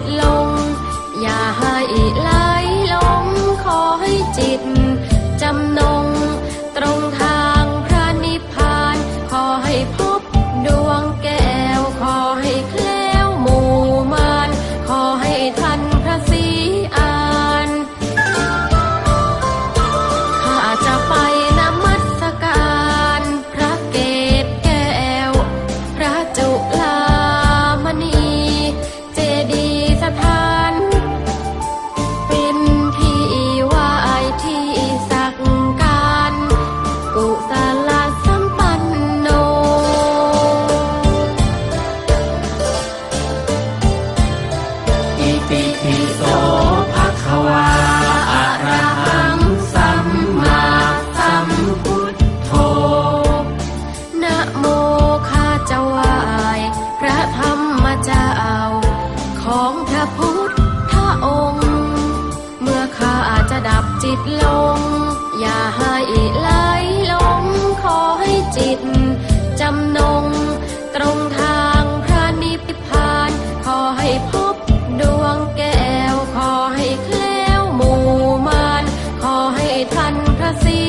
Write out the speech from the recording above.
จิตลง อย่าให้ไหลลงขอให้จิตจำ จิตลง อย่าให้ไหลลงขอให้จิต จำนง ตรงทางพระนิพพาน ขอให้พบดวงแก้ว ขอให้แคล้วหมู่มาน ขอให้ทันพระศรี